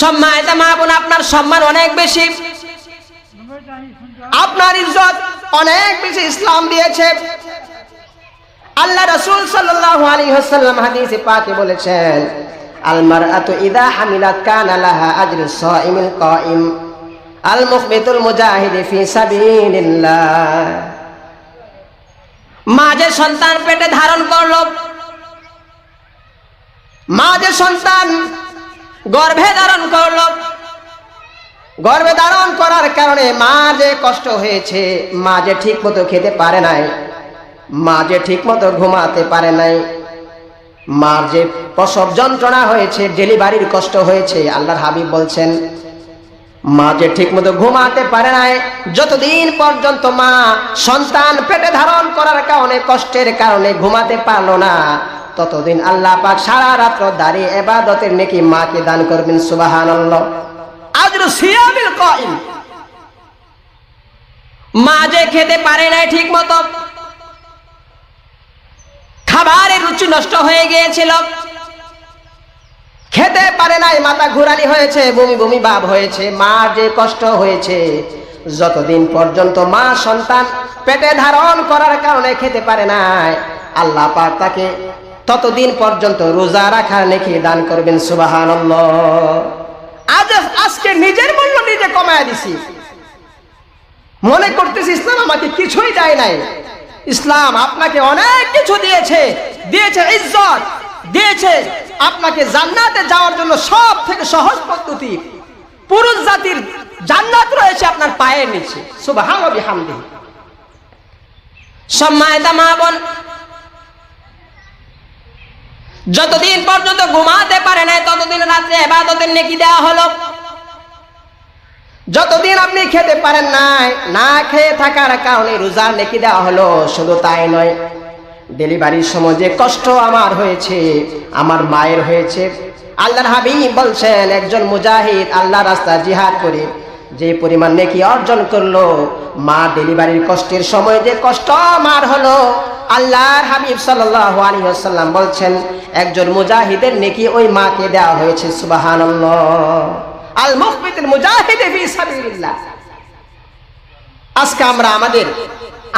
সম্মানিত মা আপনার সম্মান অনেক বেশি। আপনার ইজ্জত অনেক বেশি ইসলাম দিয়েছে। আল্লাহ রসুল ওয়াসাল্লাম হাদিসে পাকে বলেছেন আল ইদা কানা আল সন্তান পেটে ধারণ করল, মা যে সন্তান গর্ভে ধারণ করল। গর্ভে ধারণ করার কারণে মা যে কষ্ট হয়েছে, মা যে ঠিক মতো খেতে পারে নাই, মা যে ঠিক মতো ঘুমাতে পারে নাই, মার যে প্রসব যন্ত্রণা হয়েছে, ডেলিভারির কষ্ট হয়েছে, আল্লাহর হাবিব বলছেন, মা যে ঠিক মতো ঘুমাতে পারে নাই, যতদিন পর্যন্ত মা সন্তান পেটে ধারণ করার কারণে, কষ্টের কারণে ঘুমাতে পারল না ততদিন আল্লাহ পাক সারা রাত্র দাঁড়িয়ে এবাদতের নেকি মাকে দান করবেন কাইম মা যে খেতে পারে নাই ঠিক মতো খাবারের রুচি নষ্ট হয়ে গিয়েছিল। খেতে পারে নাই, মাথা ঘুরানি হয়েছে, বমি বমি ভাব হয়েছে, মার যে কষ্ট হয়েছে, যতদিন পর্যন্ত মা সন্তান পেটে ধারণ করার কারণে খেতে পারে নাই, আল্লাহ পাক তাকে ততদিন পর্যন্ত রোজা রাখার নেকি দান করবেন সুবাহান আজ আজকে নিজের মূল্য নিজে কমায় দিছি। মনে করতেছি, ইসলাম আমাকে কিছুই দেয় নাই। ইসলাম আপনাকে অনেক কিছু দিয়েছে। দিয়েছে ইজ্জত, দিয়েছে আপনাকে জান্নাতে যাওয়ার জন্য সব থেকে সহজ পদ্ধতি। পুরুষ জাতির জান্নাত রয়েছে আপনার পায়ের নিচে। বিহামদি সম্মানিতা মা বোন যতদিন পর্যন্ত ঘুমাতে পারে নাই, ততদিন রাত্রে এবাদতের নেকি দেওয়া হলো। যতদিন আপনি খেতে পারেন নাই, না খেয়ে থাকার কারণে রোজার নেকি দেওয়া হলো, শুধু তাই নয়, ডেলিভারির সময় যে কষ্ট আমার হয়েছে, আমার মায়ের হয়েছে। আল্লাহর হাবিব বলছেন, একজন মুজাহিদ আল্লাহ রাস্তা জিহাদ করে যে পরিমাণ নেকি অর্জন করল, মা ডেলিভারির কষ্টের সময় যে কষ্ট মার হলো, আল্লাহর হাবিব সাল্লাল্লাহু আলাইহি ওয়াসাল্লাম বলছেন, একজন মুজাহিদের নেকি ওই মাকে দেওয়া হয়েছে, সুবহানাল্লাহ। আল মুখবিতুল মুজাহিদে আজকে আমরা আমাদের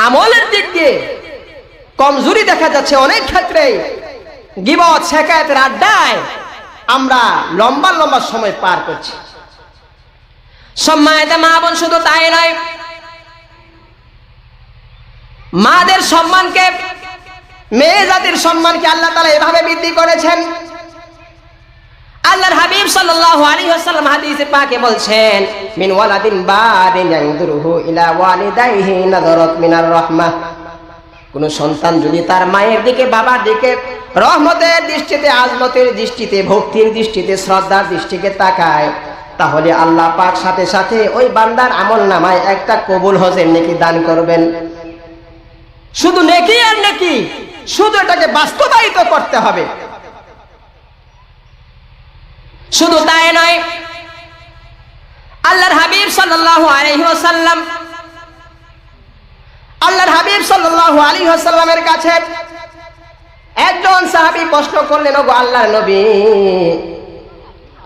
আমলের দিক দিয়ে কমজোরি দেখা যাচ্ছে অনেক ক্ষেত্রে। গিবত শেখায়তের আড্ডায় আমরা লম্বা লম্বা সময় পার করছি। সম্মানিত মা বোন, শুধু তাই নয়, মাদের সম্মানকে, মেয়ে জাতির সম্মানকে আল্লাহ তালা এভাবে বৃদ্ধি করেছেন। আল্লাহর হাবিব সাল্লাল্লাহু আলাইহি ওয়াসাল্লাম হাদিসে পাকে বলছেন, মিন ওয়ালাদিন বারিন ইয়ানদুরুহু ইলা ওয়ালিদাইহি নাযারাত মিনার রাহমাহ। কোন সন্তান যদি তার মায়ের দিকে, বাবার দিকে, রহমতের দৃষ্টিতে, আজমতের দৃষ্টিতে, ভক্তির দৃষ্টিতে, শ্রদ্ধার দৃষ্টিকে তাকায় তাহলে আল্লাহ পাক সাথে সাথে ওই বান্দার আমল নামায় একটা কবুল হজের নেকি দান করবেন। শুধু নেকি আর নেকি, শুধু এটাকে বাস্তবায়িত করতে হবে। শুধু তাই নয়, আল্লাহর হাবিব সাল্লাল্লাহু আলাইহি ওয়াসাল্লাম, আল্লাহর হাবিব সাল্লাল্লাহু আলাইহি ওয়াসাল্লামের কাছে একজন সাহাবী প্রশ্ন করলেন, ওগো আল্লাহর নবী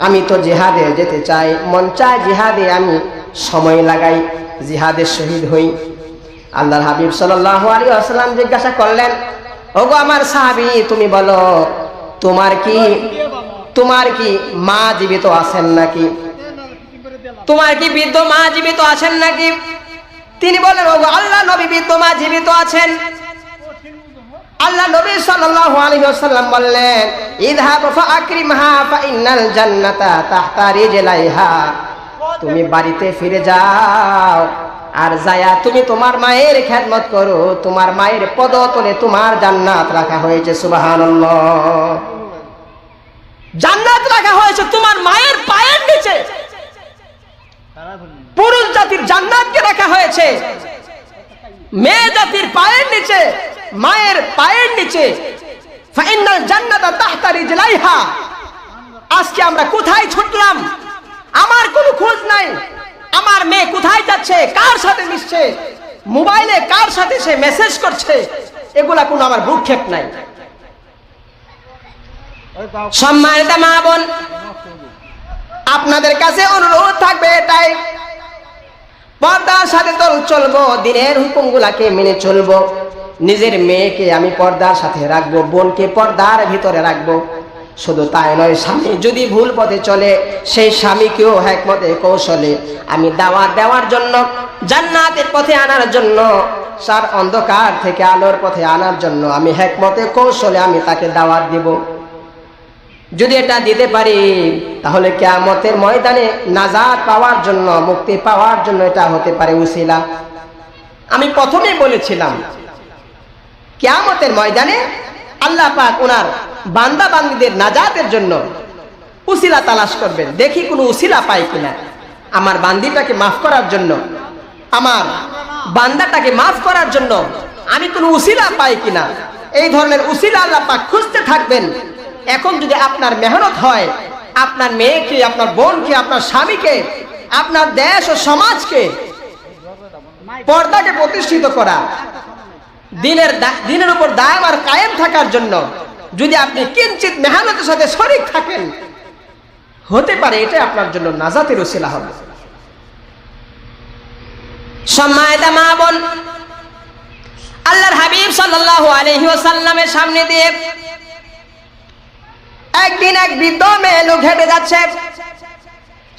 আমি তো জিহাদে যেতে চাই। মন চায় জিহাদে আমি সময় লাগাই জিহাদের শহীদ হই। আল্লাহর হাবিব সাল্লাল্লাহু আলাইহি ওয়াসাল্লাম জিজ্ঞাসা করলেন, ওগো আমার সাহাবি, তুমি বলো, তোমার কি তোমার কি মা জীবিত আছেন নাকি? তোমার কি বৃদ্ধ মা জীবিত আছেন নাকি? তিনি বলেন, ওগো আল্লাহ নবী বৃদ্ধ মা জীবিত আছেন। আল্লাহ নবী সাল্লাল্লাহু আলাইহি ওয়াসাল্লাম বললেন, ইযহাব ফাকরিমহা ফাইন্নাল জান্নাতা তাহতা রিজলাইহা। তুমি বাড়িতে ফিরে যাও আর যায়া তুমি তোমার মায়ের খেদমত করো, তোমার মায়ের পদতলে তোমার জান্নাত রাখা হয়েছে, সুবহানাল্লাহ। জান্নাত রাখা হয়েছে তোমার মায়ের পায়ের নিচে। পুরুষ জাতির জান্নাতকে রাখা হয়েছে, মেয়ে জাতির পায়ের নিচে। মায়ের পায়ের নিচে। আজকে আমরা কোথায় ছুটলাম? আমার কোনো খোঁজ নাই। আমার মেয়ে কোথায় যাচ্ছে? কার সাথে মিশছে? মোবাইলে কার সাথে সে মেসেজ করছে? এগুলা কোনো আমার ভূক্ষেপ নাই। সম্মানিত মা বোন, আপনাদের কাছে অনুরোধ থাকবে এটাই। পর্দার সাথে তো চলবো, দিনের হুকুমগুলাকে মেনে চলবো। নিজের মেয়েকে আমি পর্দার সাথে রাখব, বোনকে পর্দার ভিতরে রাখব। শুধু তাই নয়, স্বামী যদি ভুল পথে চলে, সেই স্বামীকেও হ্যাকমতে কৌশলে আমি দাওয়াত দেওয়ার জন্য, জান্নাতের পথে আনার জন্য, সার অন্ধকার থেকে আলোর পথে আনার জন্য আমি হ্যাকমতে কৌশলে আমি তাকে দাওয়াত দিব। যদি এটা দিতে পারি, তাহলে কেয়ামতের ময়দানে নাজাদ পাওয়ার জন্য, মুক্তি পাওয়ার জন্য এটা হতে পারে উসিলা। আমি প্রথমেই বলেছিলাম কেয়ামতের ময়দানে আল্লাহ পাক ওনার বান্দা বান্দিদের নাজাতের জন্য উসিলা তালাশ করবেন। দেখি কোনো উসিলা পাই কিনা। আমার বান্দিটাকে মাফ করার জন্য, আমার বান্দাটাকে মাফ করার জন্য আমি কোনো উসিলা পাই কিনা। এই ধরনের উসিলা আল্লাহ পাক খুঁজতে থাকবেন। এখন যদি আপনার মেহনত হয়, আপনার মেয়েকে, আপনার বোনকে, আপনার স্বামীকে, আপনার দেশ ও সমাজকে পর্দাকে প্রতিষ্ঠিত করা দিনের দিনের উপর দায়াম আর কায়েম থাকার জন্য যদি আপনি কিঞ্চিত মেহনতের সাথে শরিক থাকেন, হতে পারে এটা আপনার জন্য নাজাতের উসিলা হবে। সম্মানিত মা বোন, আল্লাহর হাবিব সাল্লাল্লাহু আলাইহি ওয়াসাল্লামের সামনে দিয়ে একদিন এক বৃদ্ধ মেয়ে লোক হেঁটে যাচ্ছে।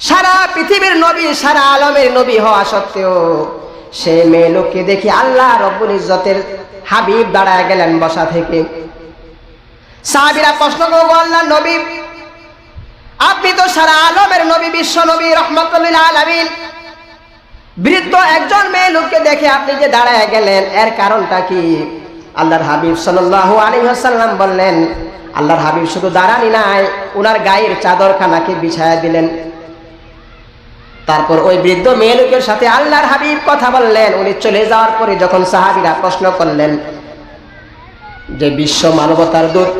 সারা পৃথিবীর নবী, সারা আলমের নবী হওয়া সত্ত্বেও সে মেয়ে লোককে দেখি আল্লাহ রব্বুল ইজ্জতের হাবিব দাঁড়ায় গেলেন বসা থেকে। সাহাবিরা প্রশ্ন করব আল্লাহ নবী, আপনি তো সারা আলমের নবী, বিশ্ব নবী রহমতুল্লাহ আলমিন। বৃদ্ধ একজন মেয়ে লোককে দেখে আপনি যে দাঁড়ায় গেলেন, এর কারণটা কি? আল্লাহর হাবিব সাল্লাল্লাহু আলাইহি ওয়াসাল্লাম বললেন, আল্লাহর হাবিব শুধু দাঁড়ানি নাই ওনার গায়ের চাদরখানাকে বিছায়া দিলেন। তারপর ওই বৃদ্ধ মেয়ে লোকের সাথে আল্লাহর হাবিব কথা বললেন। উনি চলে যাওয়ার পরে যখন সাহাবীরা প্রশ্ন করলেন, যে বিশ্ব মানবতার দূত,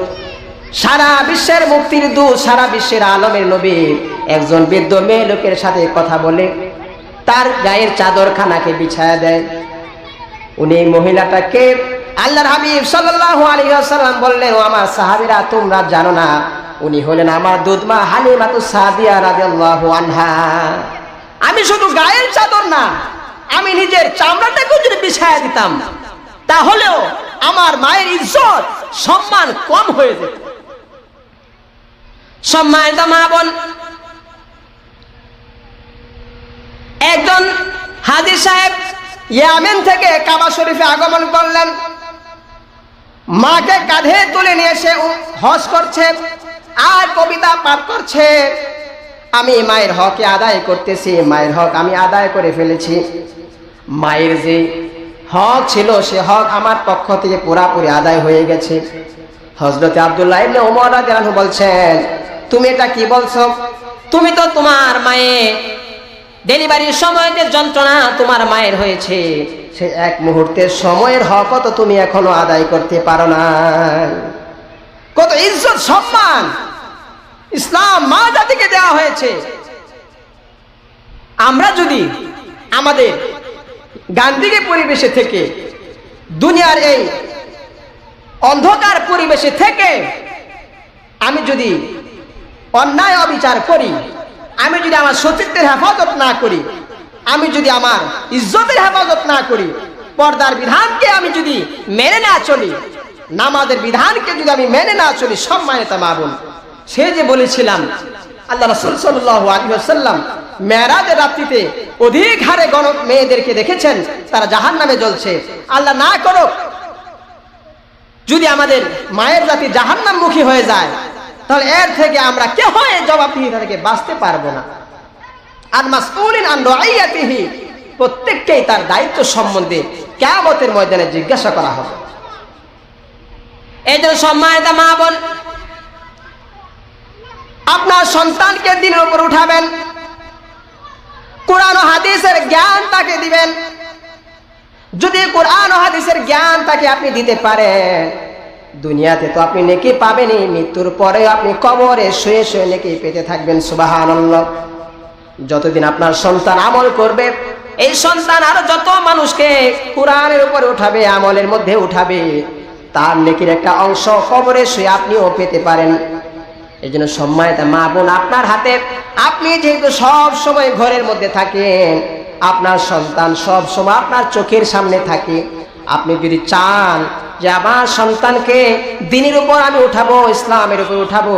সারা বিশ্বের মুক্তির দূত, সারা বিশ্বের আলমের নবী, একজন বৃদ্ধ মেয়ে লোকের সাথে কথা বলে তার গায়ের চাদরখানাকে বিছায়া দেয়। উনি এই মহিলাটাকে আল্লাহর হাবিব সাল্লাল্লাহু আলাইহি ওয়াসাল্লাম বললেন, ও আমার সাহাবীরা, তোমরা জানো না, উনি হলেন আমার দুধমা হালিমাতু সাদিয়া রাদিয়াল্লাহু আনহা। আমি শুধু গায়ের চাদর না, আমি নিজের চামড়াটাকেও যদি বিছায়া দিতাম, তাহলেও আমার মায়ের ইজ্জত সম্মান কম হয়ে যেত। সম্মানিত মা বোন, একজন হাজির সাহেব ইয়ামেন থেকে কাবা শরীফে আগমন করলেন। মাকে কাঁধে তুলে নিয়ে উ- হজ করছে, আর কবিতা পাঠ করছে। আমি মায়ের হকে আদায় করতেছি, মায়ের হক আমি আদায় করে ফেলেছি। মায়ের যে হক ছিল, সে হক আমার পক্ষ থেকে পুরাপুরি আদায় হয়ে গেছে। হজরত আব্দুল্লাহ ইবনে ওমর রাদিয়াল্লাহু বলছেন, তুমি এটা কি বলছো? তুমি তো তোমার মায়ে ডেলিভারির সময় যে যন্ত্রণা তোমার মায়ের হয়েছে। সে এক মুহূর্তের সময়ের হকও তো তুমি এখনও আদায় করতে পারো না কত ইজ্জত, সম্মান! ইসলাম মা জাতিকে দেওয়া হয়েছে। আমরা যদি আমাদের গান্ধীকে পরিবেশে থেকে, দুনিয়ার এই অন্ধকার পরিবেশে থেকে আমি যদি অন্যায় অবিচার করি, আমি যদি আমার সতীত্বের হেফাজত না করি, আমি যদি আমার ইজ্জতের হেফাজত না করি, পর্দার বিধানকে আমি যদি মেনে না চলি, নামাজের বিধানকে যদি আমি মেনে না চলি, সম্মানিত মা বোন সে যে বলেছিলাম, আল্লাহ রসুল সাল্লাহ আলী সাল্লাম মেয়েরাজের রাত্রিতে অধিক হারে গণ মেয়েদেরকে দেখেছেন, তারা জাহান নামে জ্বলছে। আল্লাহ না করো যদি আমাদের মায়ের জাতি জাহান্নামমুখী হয়ে যায়, তাহলে এর থেকে আমরা কেহ জবাবদিহিতা থেকে বাঁচতে পারব না। আর মাসউলিন আন রাইয়াতিহি প্রত্যেককেই তার দায়িত্ব সম্বন্ধে কিয়ামতের ময়দানে জিজ্ঞাসা করা হবে। এই জন্য সম্মানিত মা বোন আপনার সন্তানকে দিনের উপর উঠাবেন। কোরআন হাদিসের জ্ঞান তাকে দিবেন। যদি কোরআন হাদিসের জ্ঞান তাকে আপনি দিতে পারেন, দুনিয়াতে তো আপনি নেকি পাবেনই, মৃত্যুর পরে আপনি কবরে শুয়ে শুয়ে নেকি পেতে থাকবেন, সুবহানাল্লাহ। যতদিন আপনার সন্তান আমল করবে, এই সন্তান আরও যত মানুষকে কোরআনের উপরে উঠাবে, আমলের মধ্যে উঠাবে, তার নেকির একটা অংশ কবরে শুয়ে আপনিও পেতে পারেন। এই জন্য সম্মানিত মা বোন, আপনার হাতে আপনি যেহেতু সব সময় ঘরের মধ্যে থাকেন, আপনার সন্তান সব সময় আপনার চোখের সামনে থাকে, আপনি যদি চান যে আমার সন্তানকে দিনের উপর আমি উঠাবো, ইসলামের উপর উঠাবো,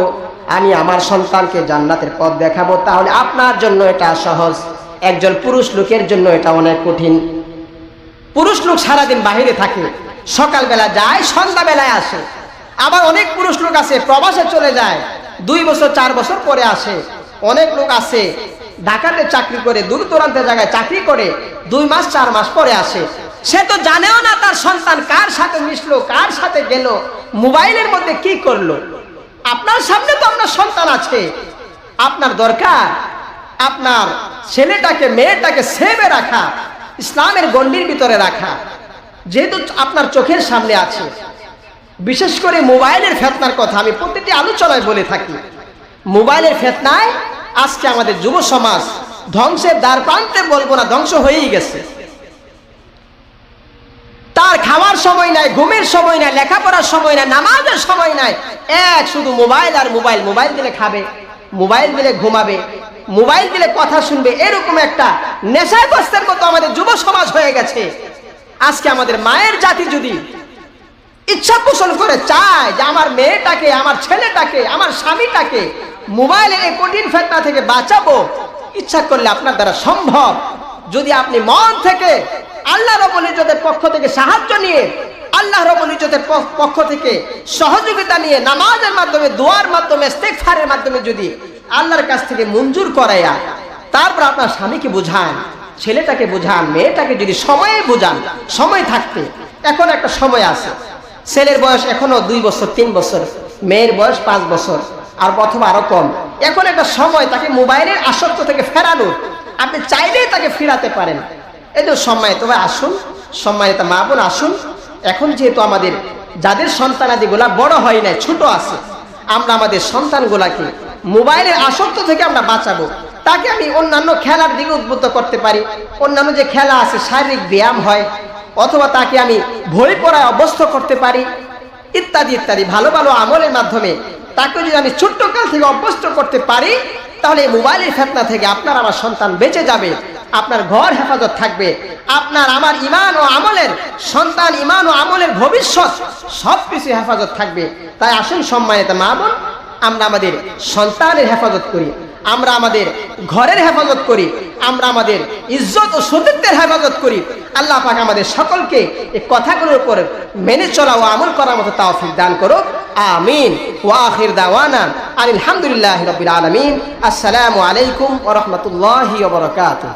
আমি আমার সন্তানকে জান্নাতের পথ দেখাবো, তাহলে আপনার জন্য এটা সহজ, একজন পুরুষ লোকের জন্য এটা অনেক কঠিন। পুরুষ লোক সারাদিন বাহিরে থাকে, সকালবেলা যায়, সন্ধ্যাবেলায় আসে। আবার অনেক পুরুষ লোক আছে, প্রবাসে চলে যায় দুই বছর, চার বছর পরে আসে। অনেক লোক আছে ঢাকাতে চাকরি করে দূর দূরান্তের জায়গায় চাকরি করে, দুই মাস, চার মাস পরে আসে। সে তো জানেও না তার সন্তান কার সাথে মিশলো, কার সাথে গেল, মোবাইলের মধ্যে কি করল। আপনার সামনে তো আপনার সন্তান আছে। আপনার দরকার, আপনার ছেলেটাকে, মেয়েটাকে সেভে রাখা, ইসলামের গণ্ডির ভিতরে রাখা। যেহেতু আপনার চোখের সামনে আছে। বিশেষ করে মোবাইলের ফেতনার কথা আমি প্রতিটি আলোচনায় বলে থাকি। মোবাইলের ফেতনায় আজকে আমাদের যুব সমাজ ধ্বংসের দ্বার প্রান্তে বলব না, ধ্বংস হয়েই গেছে। তার খাওয়ার সময় নাই, ঘুমের সময় নাই, লেখাপড়ার সময় নাই, নামাজের সময় নাই। এক শুধু মোবাইল আর মোবাইল মোবাইল দিলে খাবে, মোবাইল দিলে ঘুমাবে, মোবাইল দিলে কথা শুনবে, এরকম একটা নেশাগ্রস্তের মতো আমাদের যুব সমাজ হয়ে গেছে। আজকে আমাদের মায়ের জাতি যদি ইচ্ছা পোষণ করে চায় যে আমার মেয়েটাকে, আমার ছেলেটাকে, আমার স্বামীটাকে মোবাইলের এই কঠিন ফেতনা থেকে বাঁচাবো। ইচ্ছা করলে আপনার দ্বারা সম্ভব। যদি আপনি মন থেকে আল্লাহ রবুল ইজতের পক্ষ থেকে সাহায্য নিয়ে, আল্লাহ রবুল ইজতের পক্ষ থেকে সহযোগিতা নিয়ে, নামাজের মাধ্যমে, দোয়ার মাধ্যমে, ইস্তেগফারের মাধ্যমে যদি আল্লাহর কাছ থেকে মঞ্জুর করাইয়া, তারপর আপনার স্বামীকে বোঝান, ছেলেটাকে বোঝান, মেয়েটাকে যদি সময়ে বোঝান, সময় থাকতে, এখন একটা সময় আছে। ছেলের বয়স এখনও দুই বছর, তিন বছর, মেয়ের বয়স পাঁচ বছর, আর অথবা আরও কম। এখন একটা সময় তাকে মোবাইলের আসক্ত থেকে ফেরানোর। আপনি চাইলেই তাকে ফিরাতে পারেন। এই তো সম্মানিত ভাই, আসুন। সম্মানিত মা বোন, আসুন। এখন যেহেতু আমাদের, যাদের সন্তানাদিগুলা বড় হয় নাই, ছোট আছে, আমরা আমাদের সন্তানগুলাকে মোবাইলের আসক্ত থেকে আমরা বাঁচাবো। তাকে আমি অন্যান্য খেলার দিকে উদ্বুদ্ধ করতে পারি। অন্যান্য যে খেলা আছে, শারীরিক ব্যায়াম হয় অথবা তাকে আমি বই পড়ায় অভ্যস্ত করতে পারি, ইত্যাদি ইত্যাদি। ভালো ভালো আমলের মাধ্যমে তাকে যদি আমি ছোট্ট কাল থেকে অভ্যস্ত করতে পারি, তাহলে এই মোবাইলের ফেতনা থেকে আপনার আমার সন্তান বেঁচে যাবে, আপনার ঘর হেফাজত থাকবে, আপনার আমার ইমান ও আমলের, সন্তান ইমান ও আমলের ভবিষ্যৎ সব কিছু হেফাজত থাকবে। তাই আসুন সম্মানিত মা বোন, আমরা আমাদের সন্তানের হেফাজত করি, আমরা আমাদের ঘরের হেফাজত করি আমরা আমাদের ইজ্জত ও সতীত্বের হেফাজত করি। আল্লাহ পাক আমাদের সকলকে এই কথাগুলোর উপর মেনে চলা ও আমল করার মতো তাওফিক দান করো আমিন। ওয়াখির দাওয়ানা আলহামদুলিল্লাহ রবিল আলমিন। আসসালামু আলাইকুম ওরহমতুল্লাহি ওবরকাতুহ